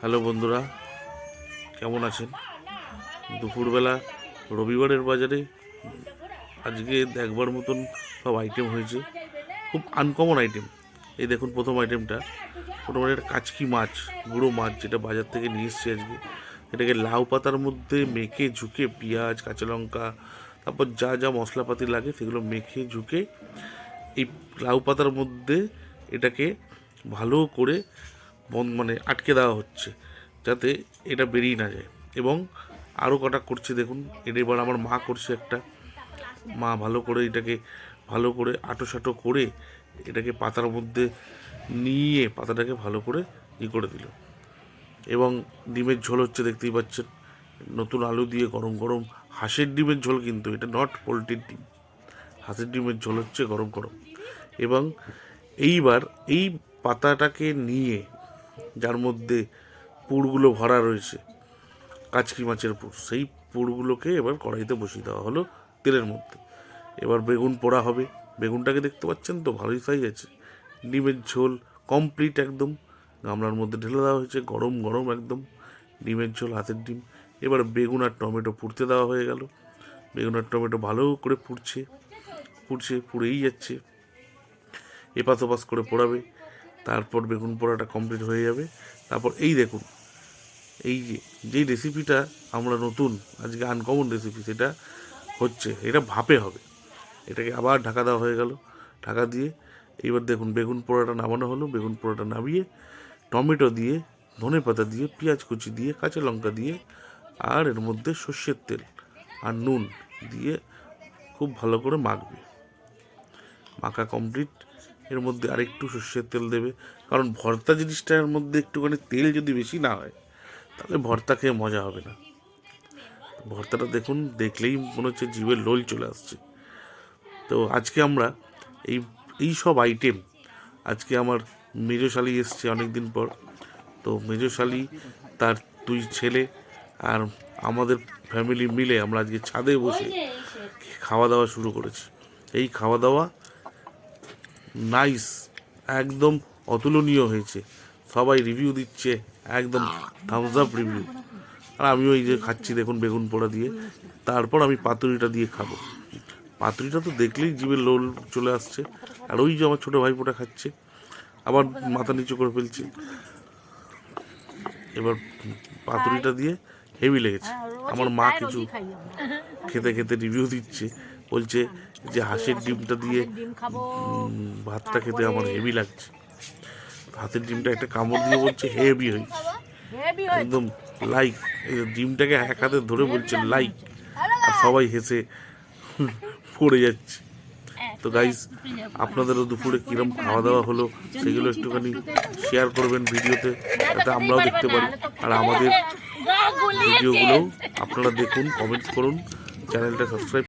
Hello বন্ধুরা, কেমন আছেন? দুপুরবেলা রবিবারের বাজারে আজকে দেখবার মতন সব আইটেম হয়েছে। খুব আনকমন আইটেম এই দেখুন প্রথম আইটেমটা প্রথম একটা কাচকি মাছ, গুঁড়ো মাছ যেটা বাজার থেকে নিয়ে এসছে আজকে। এটাকে লাউ পাতার মধ্যে মেখে ঝুঁকে পেঁয়াজ, কাঁচা লঙ্কা, তারপর যা যা মশলাপাতি লাগে সেগুলো মেখে ঝুঁকে এই লাউ পাতার মধ্যে এটাকে ভালো করে বন্ধ মানে আটকে দেওয়া হচ্ছে, যাতে এটা বেরিয়ে না যায়। এবং আরও কটা করছে দেখুন এটা এবার আমার মা করছে একটা। মা ভালো করে এটাকে, ভালো করে আটো সাটো করে এটাকে পাতার মধ্যে নিয়ে পাতাটাকে ভালো করে ই করে দিল। এবং ডিমের ঝোল হচ্ছে দেখতেই পাচ্ছেন, নতুন আলু দিয়ে গরম গরম হাঁসের ডিমের ঝোল কিন্তু, এটা নট পোলট্রির ডিম। হাঁসের ডিমের ঝোল হচ্ছে গরম গরম। এবং এইবার এই পাতাটাকে নিয়ে যার মধ্যে পুরগুলো ভরা রয়েছে, কাচকি মাছের পুর, সেই পুরগুলোকে এবার কড়াইতে বসিয়ে দেওয়া হলো তেলের মধ্যে। এবার বেগুন পোড়া হবে। বেগুনটাকে দেখতে পাচ্ছেন তো, ভালোই সাইজ আছে। ডিমের ঝোল কমপ্লিট একদম। গামলার মধ্যে ঢেলে দেওয়া হয়েছে, গরম গরম একদম। ডিমের ঝোল, হাতের ডিম। এবার বেগুন আর টমেটো পুড়তে দেওয়া হয়ে গেল। বেগুন আর টমেটো ভালো করে পুড়ছে পুড়ছে, পুড়েই যাচ্ছে। এপাশ ওপাশ করে পোড়াবে। তারপর বেগুন পোড়াটা কমপ্লিট হয়ে যাবে। তারপর এই দেখুন, এই যে, যেই রেসিপিটা আমরা নতুন, আজকে আনকমন রেসিপি সেটা হচ্ছে, এটা ভাপে হবে। এটাকে আবার ঢাকা দেওয়া হয়ে গেল, ঢাকা দিয়ে এইবার দেখুন বেগুন পোড়াটা নামানো হলো, বেগুন পোড়াটা নামিয়ে টমেটো দিয়ে, ধনে পাতা দিয়ে, পেঁয়াজ কুচি দিয়ে, কাঁচা লঙ্কা দিয়ে, আর এর মধ্যে সর্ষের তেল আর নুন দিয়ে খুব ভালো করে মাখবে। মাখা কমপ্লিট এর মধ্যে আরেকটু সর্ষের তেল দেবে। কারণ ভর্তা জিনিসটার মধ্যে একটুখানি তেল যদি বেশি না হয় তাহলে ভর্তা খেয়ে মজা হবে না। ভর্তাটা দেখুন দেখলেই মনে হচ্ছে জীবের লোল চলে আসছে। তো আজকে আমরা এই এই সব আইটেম আজকে আমার মেজশালি এসছে অনেক দিন পর। তো মেজশালি তার দুই ছেলে আর আমাদের ফ্যামিলি মিলে আমরা আজকে ছাদে বসে খাওয়া দাওয়া শুরু করেছি। এই খাওয়া দাওয়া নাইস একদম অতুলনীয় হয়েছে। সবাই রিভিউ দিচ্ছে একদম থামস আপ রিভিউ আর আমি ওই যে খাচ্ছি দেখুন বেগুন পোড়া দিয়ে। তারপর আমি পাতুরিটা দিয়ে খাব। পাতুরিটা তো দেখলেই জীবের লোল চলে আসছে। আর ওই যে আমার ছোটো ভাইপোটা খাচ্ছে আবার মাথা নিচু করে ফেলছে। এবার পাতুরিটা দিয়ে হেভি লেগেছে। আমার মা কিছু খেতে খেতে রিভিউ দিচ্ছে। বলছে যে হাঁসের ডিমটা দিয়ে ভাতটা খেতে আমার হেভি লাগছে। হাতের ডিমটা একটা কামড় দিয়ে বলছে হেভি হয়েছে। একদম লাইক ডিমটাকে এক হাতে ধরে বলছে লাইক আর সবাই হেসে পড়ে যাচ্ছে। তো গাইজ আপনাদেরও দুপুরে কিরম খাওয়া দাওয়া হলো সেগুলো একটুখানি শেয়ার করবেন ভিডিওতে। যাতে আমরাও দেখতে পারি। আর আমাদের ভিডিওগুলোও আপনারা দেখুন কমেন্ট করুন চ্যানেলটা সাবস্ক্রাইব